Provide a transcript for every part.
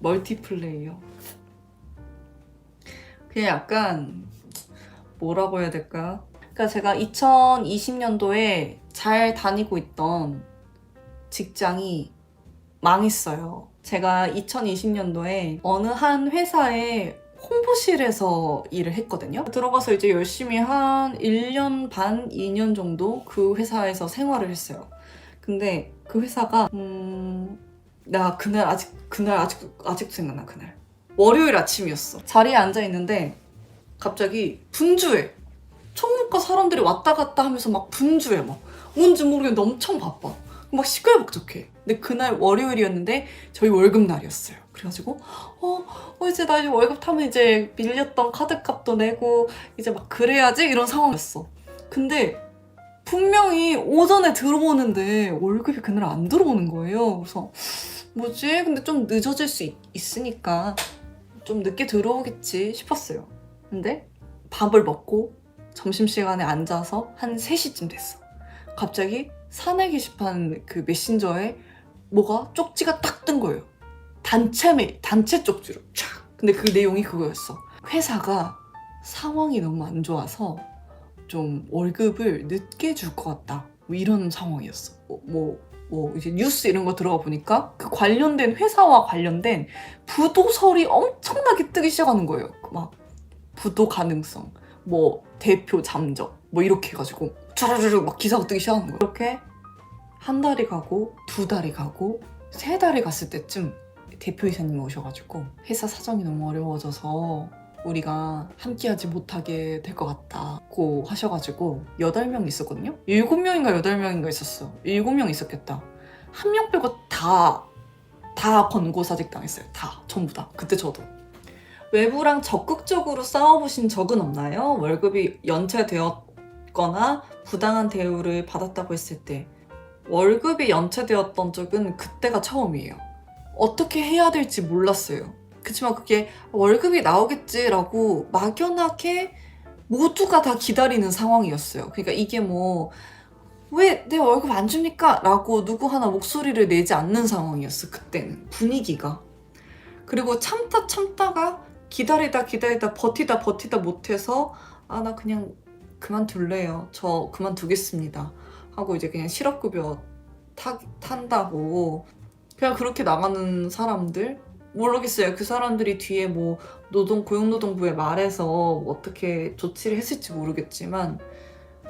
멀티플레이어. 그냥 약간 뭐라고 해야 될까? 그러니까 제가 2020년도에 잘 다니고 있던 직장이 망했어요. 제가 2020년도에 어느 한 회사의 홍보실에서 일을 했거든요. 들어가서 이제 열심히 한 1년 반, 2년 정도 그 회사에서 생활을 했어요. 근데 그 회사가 음... 나 그날 아직 그날 아직 아직도 생각나 그날. 월요일 아침이었어. 자리에 앉아 있는데 갑자기 분주해. 총무과 사람들이 왔다 갔다 하면서 막 분주해 막. 뭔지 모르겠는데 엄청 바빠. 막 시끌벅적해. 근데 그날 월요일이었는데 저희 월급 날이었어요. 그래가지고 어, 어 이제 나 이제 월급 타면 이제 밀렸던 카드값도 내고 이제 막 그래야지 이런 상황이었어. 근데 분명히 오전에 들어오는데 월급이 그날 안 들어오는 거예요. 그래서 뭐지? 근데 좀 늦어질 수 있, 있으니까 좀 늦게 들어오겠지 싶었어요. 근데 밥을 먹고 점심시간에 앉아서 한 3시쯤 됐어. 갑자기 사내 게시판 그 메신저에 뭐가 쪽지가 딱 뜬 거예요. 단체 메일, 단체 쪽지로 촥. 근데 그 내용이 그거였어. 회사가 상황이 너무 안 좋아서 좀 월급을 늦게 줄 것 같다. 뭐 이런 상황이었어. 뭐, 뭐 뭐 이제 뉴스 이런 거 들어가 보니까 그 관련된 회사와 관련된 부도설이 엄청나게 뜨기 시작하는 거예요. 그막 부도 가능성, 뭐 대표 잠적, 뭐 이렇게 해가지고 쭈르르르 막 기사가 뜨기 시작하는 거예요. 이렇게 한 달이 가고 두 달이 가고 세 달이 갔을 때쯤 대표이사님이 오셔가지고 회사 사정이 너무 어려워져서 우리가 함께하지 못하게 될 것 같다 고 하셔가지고 8명 있었거든요? 7명인가 8명인가 있었어. 7명 있었겠다. 한 명 빼고 다, 다 권고사직 당했어요. 다. 전부 다. 그때 저도. 외부랑 적극적으로 싸워보신 적은 없나요? 월급이 연체되었거나 부당한 대우를 받았다고 했을 때. 월급이 연체되었던 적은 그때가 처음이에요. 어떻게 해야 될지 몰랐어요. 그치만 그게 월급이 나오겠지라고 막연하게 모두가 다 기다리는 상황이었어요. 그러니까 이게 뭐, 왜 내 월급 안 줍니까? 라고 누구 하나 목소리를 내지 않는 상황이었어, 그때는. 분위기가. 그리고 참다 참다가 기다리다 기다리다 버티다 버티다 못해서, 아, 나 그냥 그만둘래요. 저 그만두겠습니다. 하고 이제 그냥 실업급여 타, 탄다고. 그냥 그렇게 나가는 사람들, 모르겠어요. 그 사람들이 뒤에 뭐 노동 고용노동부에 말해서 뭐 어떻게 조치를 했을지 모르겠지만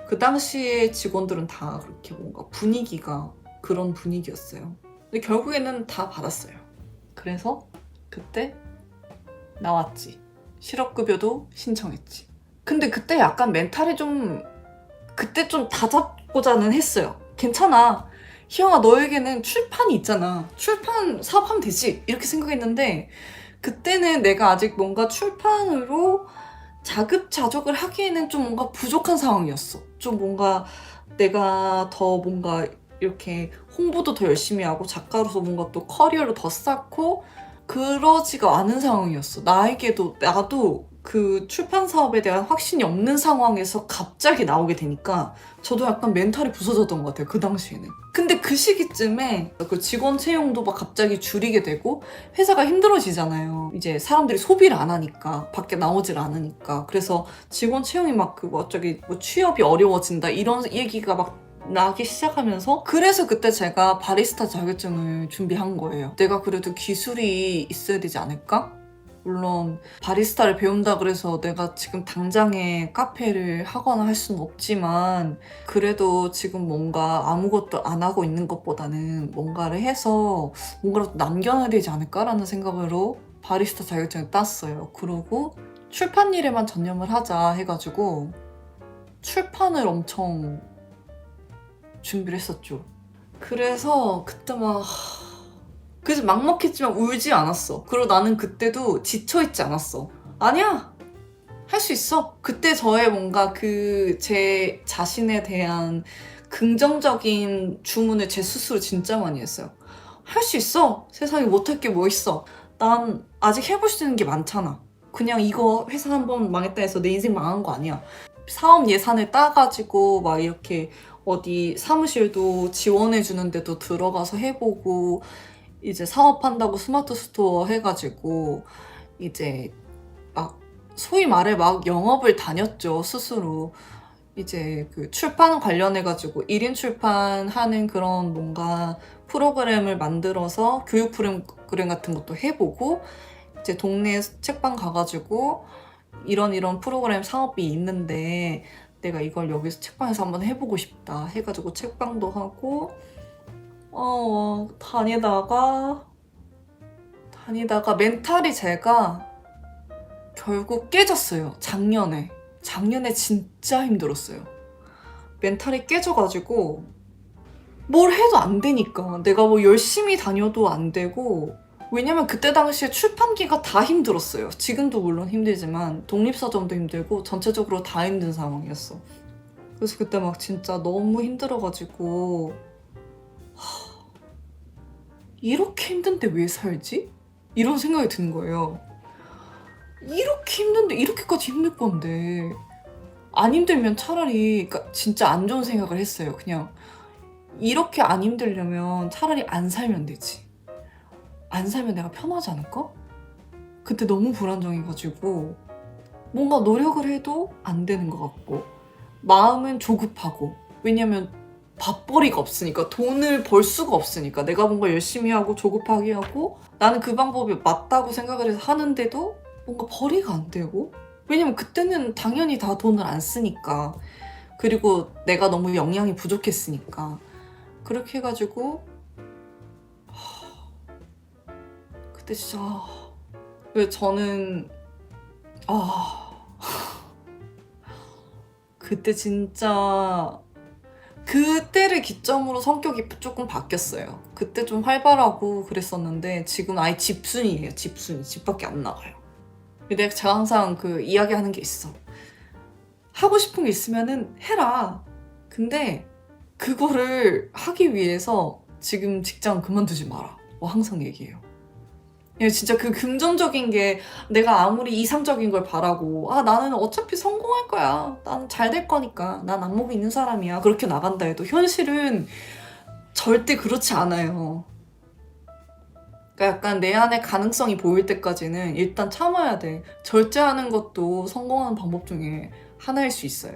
그 당시에 직원들은 다 그렇게 뭔가 분위기가 그런 분위기였어요. 근데 결국에는 다 받았어요. 그래서 그때 나왔지. 실업급여도 신청했지. 근데 그때 약간 멘탈이 좀 그때 좀 다잡고자는 했어요. 괜찮아. 희영아 너에게는 출판이 있잖아. 출판 사업하면 되지. 이렇게 생각했는데 그때는 내가 아직 뭔가 출판으로 자급자족을 하기에는 좀 뭔가 부족한 상황이었어. 좀 뭔가 내가 더 뭔가 이렇게 홍보도 더 열심히 하고 작가로서 뭔가 또 커리어를 더 쌓고 그러지가 않은 상황이었어. 나에게도 나도 그 출판 사업에 대한 확신이 없는 상황에서 갑자기 나오게 되니까 저도 약간 멘탈이 부서졌던 것 같아요. 그 당시에는. 근데 그 시기쯤에 그 직원 채용도 막 갑자기 줄이게 되고 회사가 힘들어지잖아요. 이제 사람들이 소비를 안 하니까 밖에 나오질 않으니까 그래서 직원 채용이 막그뭐뭐 취업이 어려워진다 이런 얘기가 막 나기 시작하면서 그래서 그때 제가 바리스타 자격증을 준비한 거예요. 내가 그래도 기술이 있어야 되지 않을까? 물론 바리스타를 배운다 그래서 내가 지금 당장에 카페를 하거나 할 수는 없지만 그래도 지금 뭔가 아무것도 안 하고 있는 것보다는 뭔가를 해서 뭔가를 남겨놔야 되지 않을까라는 생각으로 바리스타 자격증을 땄어요. 그러고 출판 일에만 전념을 하자 해가지고 출판을 엄청 준비를 했었죠. 그래서 그때 막 그래서 막막했지만 울지 않았어. 그리고 나는 그때도 지쳐있지 않았어. 아니야! 할 수 있어. 그때 저의 뭔가 그 제 자신에 대한 긍정적인 주문을 제 스스로 진짜 많이 했어요. 할 수 있어. 세상에 못할 게 뭐 있어. 난 아직 해볼 수 있는 게 많잖아. 그냥 이거 회사 한 번 망했다 해서 내 인생 망한 거 아니야. 사업 예산을 따가지고 막 이렇게 어디 사무실도 지원해 주는데도 들어가서 해보고 이제 사업한다고 스마트 스토어 해가지고 이제 막 소위 말해 막 영업을 다녔죠 스스로. 이제 그 출판 관련해 가지고 1인 출판하는 그런 뭔가 프로그램을 만들어서 교육 프로그램 같은 것도 해보고 이제 동네 책방 가가지고 이런 이런 프로그램 사업이 있는데 내가 이걸 여기서 책방에서 한번 해보고 싶다 해가지고 책방도 하고 어 다니다가 다니다가 멘탈이 제가 결국 깨졌어요. 작년에. 작년에 진짜 힘들었어요. 멘탈이 깨져가지고 뭘 해도 안 되니까. 내가 뭐 열심히 다녀도 안 되고. 왜냐면 그때 당시에 출판기가 다 힘들었어요. 지금도 물론 힘들지만 독립서점도 힘들고 전체적으로 다 힘든 상황이었어. 그래서 그때 막 진짜 너무 힘들어가지고 하, 이렇게 힘든데 왜 살지? 이런 생각이 드는 거예요. 이렇게 힘든데 이렇게까지 힘들 건데 안 힘들면 차라리 그러니까 진짜 안 좋은 생각을 했어요. 그냥 이렇게 안 힘들려면 차라리 안 살면 되지. 안 살면 내가 편하지 않을까? 그때 너무 불안정해가지고 뭔가 노력을 해도 안 되는 것 같고 마음은 조급하고 왜냐면 밥벌이가 없으니까 돈을 벌 수가 없으니까. 내가 뭔가 열심히 하고 조급하게 하고 나는 그 방법이 맞다고 생각을 해서 하는데도 뭔가 벌이가 안 되고. 왜냐면 그때는 당연히 다 돈을 안 쓰니까. 그리고 내가 너무 영양이 부족했으니까. 그렇게 해가지고 그때 진짜 왜 저는 아 그때 진짜 그때를 기점으로 성격이 조금 바뀌었어요. 그때 좀 활발하고 그랬었는데 지금 아예 집순이에요. 집순이 집 밖에 안 나가요. 근데 제가 항상 그 이야기하는 게 있어. 하고 싶은 게 있으면은 해라. 근데 그거를 하기 위해서 지금 직장 그만두지 마라. 뭐 항상 얘기해요. 예, 진짜 그 금전적인 게 내가 아무리 이상적인 걸 바라고 아 나는 어차피 성공할 거야. 난 잘 될 거니까. 난 안목이 있는 사람이야. 그렇게 나간다 해도 현실은 절대 그렇지 않아요. 그러니까 약간 내 안에 가능성이 보일 때까지는 일단 참아야 돼. 절제하는 것도 성공하는 방법 중에 하나일 수 있어요